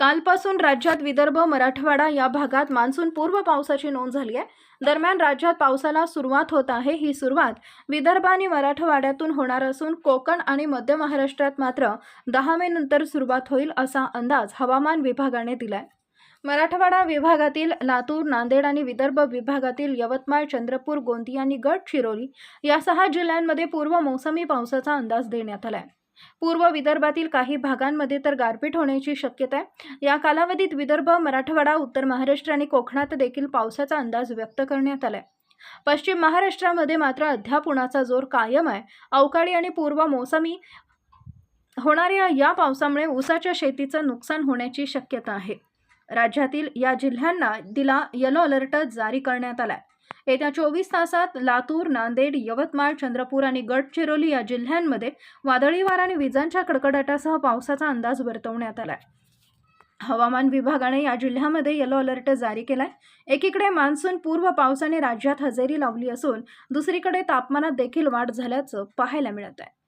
कालपासून राज्यात विदर्भ मराठवाडा या भागात मान्सून पूर्व पावसाची नोंद झाली आहे. दरम्यान राज्यात पावसाला सुरुवात होत आहे. ही सुरुवात विदर्भ आणि मराठवाड्यातून होणार असून कोकण आणि मध्य महाराष्ट्रात मात्र दहा मे नंतर सुरुवात होईल असा अंदाज हवामान विभागाने दिलाय. मराठवाडा विभागातील लातूर नांदेड आणि विदर्भ विभागातील यवतमाळ चंद्रपूर गोंदिया आणि गडचिरोली या सहा जिल्ह्यांमध्ये पूर्व मोसमी पावसाचा अंदाज देण्यात आलाय. पूर्व विदर्भातील काही भागांमध्ये तर गारपीट होण्याची शक्यता आहे. या कालावधीत विदर्भ मराठवाडा उत्तर महाराष्ट्र आणि कोकणात देखील पावसाचा अंदाज व्यक्त करण्यात आलाय. पश्चिम महाराष्ट्रामध्ये मात्र अद्याप उन्हाचा जोर कायम आहे. अवकाळी आणि पूर्व मोसमी होणाऱ्या या पावसामुळे ऊसाच्या शेतीचं नुकसान होण्याची शक्यता आहे. राज्यातील या जिल्ह्यांना दिला येलो अलर्ट जारी करण्यात आलाय. येत्या चोवीस तासात लातूर नांदेड यवतमाळ चंद्रपूर आणि गडचिरोली या जिल्ह्यांमध्ये वादळी वारा आणि विजांच्या कडकडाटासह पावसाचा अंदाज वर्तवण्यात आलाय. हवामान विभागाने या जिल्ह्यामध्ये येलो अलर्ट जारी केलाय. एकीकडे मान्सून पूर्व पावसाने राज्यात हजेरी लावली असून दुसरीकडे तापमानात देखील वाढ झाल्याचं पाहायला मिळत आहे